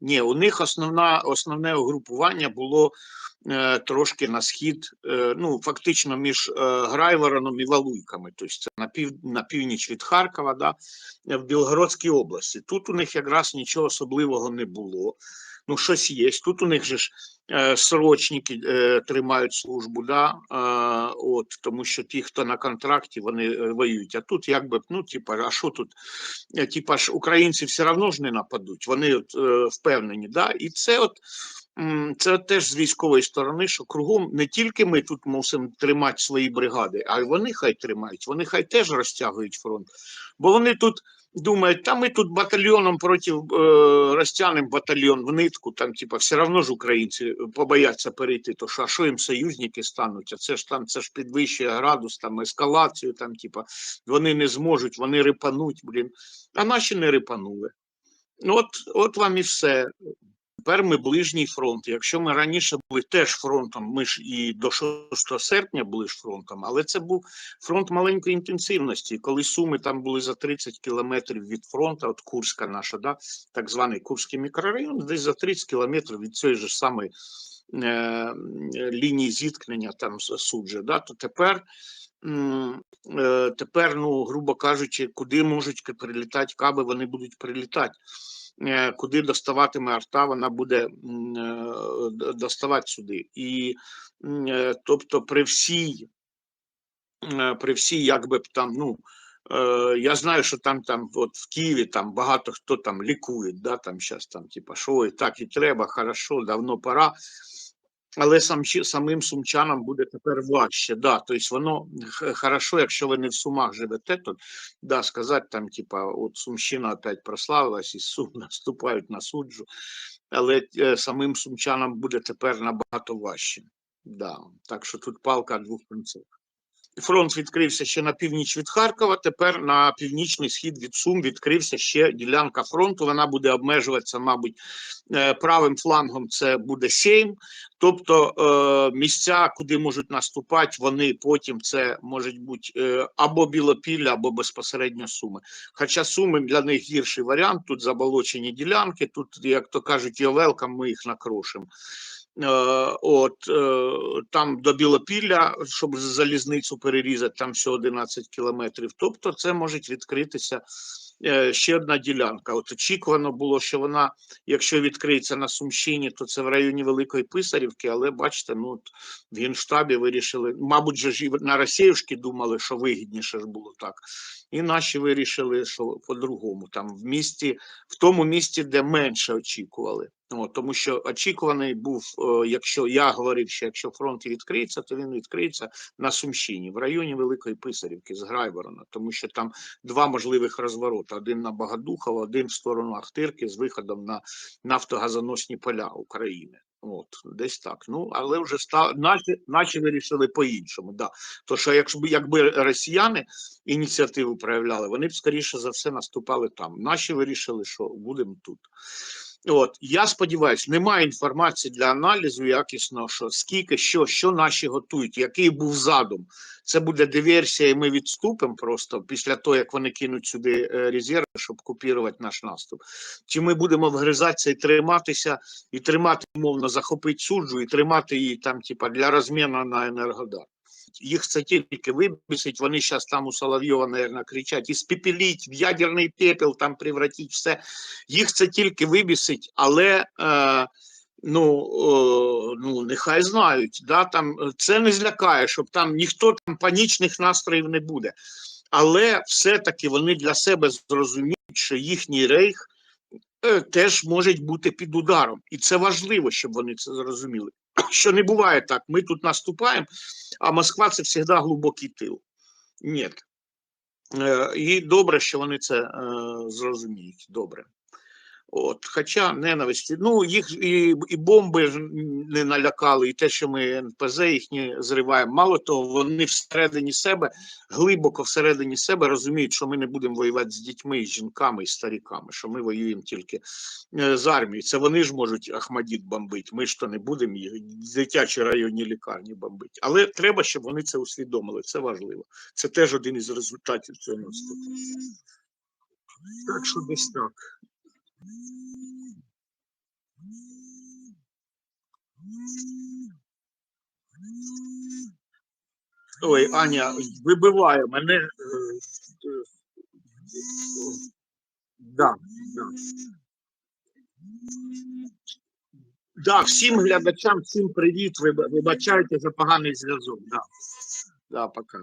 Ні, у них основна, основне угрупування було е, трошки на схід, е, ну фактично між е, Грайвороном і Валуйками, тобто це на, пів, на північ від Харкова, да, в Білгородській області. Тут у них якраз нічого особливого не було. Ну, щось є. Тут у них же ж е, срочники е, тримають службу, да, е, от, тому що ті, хто на контракті, вони е, воюють. А тут якби, ну, типа, а що тут? Е, Типа ж українці все одно ж не нападуть, вони от, е, впевнені. Да? І це от. Це теж з військової сторони, що кругом не тільки ми тут мусимо тримати свої бригади, а й вони хай тримають, вони хай теж розтягують фронт. Бо вони тут думають, та ми тут батальйоном проти е, розтягнемо батальйон в нитку, там, типа, все одно ж українці е, побояться перейти, то що, а що їм союзники стануть? А це ж там це ж підвищує градус, там ескалацію, там, типа, вони не зможуть, вони рипануть, блін. А наші не рипанули. Ну, От, от вам і все. Тепер ми ближній фронт. Якщо ми раніше були теж фронтом, ми ж і до 6 серпня були ж фронтом, але це був фронт маленької інтенсивності. Коли суми там були за 30 кілометрів від фронту, от Курська наша, да, так званий Курський мікрорайон, десь за 30 кілометрів від цієї ж самої е, лінії зіткнення там суджа, да, то тепер. е, Тепер, ну, грубо кажучи, куди можуть прилітати каби, вони будуть прилітати. Е, Куди доставатиме арта, вона буде е, доставати сюди. І е, тобто, при всій, при всій, якби б там, ну. Я знаю, що там, там, от в Києві там багато хто там лікує, да, там зараз там, типа, що і так і треба, хорошо, давно пора. Але сам, самим сумчанам буде тепер важче. Да, тобто воно хорошо, якщо ви не в Сумах живете, то да, сказати там, типа, от Сумщина опять прославилась, і Сум наступають на суджу, але е, самим сумчанам буде тепер набагато важче. Да. Так що тут палка двох конців. Фронт відкрився ще на північ від Харкова. Тепер на північний схід від Сум відкрився ще ділянка фронту. Вона буде обмежуватися, мабуть, е, правим флангом. Це буде Сейм. Тобто е, місця, куди можуть наступати, вони потім це можуть бути е, або Білопілля, або безпосередньо Суми. Хоча Суми для них гірший варіант. Тут заболочені ділянки. Тут, як то кажуть, йовелкам ми їх накрошимо. Е, От е, там до Білопілля, щоб залізницю перерізати, там всього 11 кілометрів. Тобто, це може відкритися е, ще одна ділянка. От очікувано було, що вона, якщо відкриється на Сумщині, то це в районі Великої Писарівки. Але бачите, ну от в генштабі вирішили, мабуть, ж і на Росіївській думали, що вигідніше ж було так. І наші вирішили, що по-другому, там в місті, в тому місті, де менше очікували. О, тому що очікуваний був, е, якщо я говорив, що якщо фронт відкриється, то він відкриється на Сумщині, в районі Великої Писарівки з Грайворона, тому що там два можливих розвороти: один на Богодухова, один в сторону Ахтирки з виходом на нафтогазоносні поля України. От, десь так. Ну, але вже ста... наші, наші вирішили по-іншому. Да. То що б якби росіяни ініціативу проявляли, вони б скоріше за все наступали там. Наші вирішили, що будемо тут. От я сподіваюся, немає інформації для аналізу якісного, що скільки, що, що наші готують, який був задум. Це буде диверсія, і ми відступимо просто після того, як вони кинуть сюди е, резерви, щоб купірувати наш наступ. Чи ми будемо вгризатися і триматися, і тримати, умовно, захопити суджу, і тримати її там, типа, для розміну на енергодар. Їх це тільки вибісить, вони зараз там у Соловйова, наверное, кричать, іспепеліть, в ядерний пепел, там превратіть все. Їх це тільки вибісить, але е, ну, е, ну, нехай знають. Да, там, це не злякає, щоб там ніхто там панічних настроїв не буде. Але все-таки вони для себе зрозуміють, що їхній рейх е, теж може бути під ударом. І це важливо, щоб вони це зрозуміли. Що не буває так. Ми тут наступаємо, а Москва це завжди глибокий тил. Ні. Е, І добре, що вони це е, зрозуміють. Добре. От, хоча ненависті, ну їх і, і бомби не налякали, і те, що ми НПЗ їхні зриваємо. Мало того, вони всередині себе, глибоко всередині себе розуміють, що ми не будемо воювати з дітьми, з жінками і старіками, що ми воюємо тільки е, з армією. Це вони ж можуть Ахмадіт бомбити. Ми ж то не будемо їх дитячі районні лікарні бомбити. Але треба, щоб вони це усвідомили. Це важливо. Це теж один із результатів цього наступу. Так що десь так. Ой, Аня, вибиває мене. Е, е, да, да. Да, всім глядачам, всім привіт. Вибачайте за поганий зв'язок. Да. Да, пока.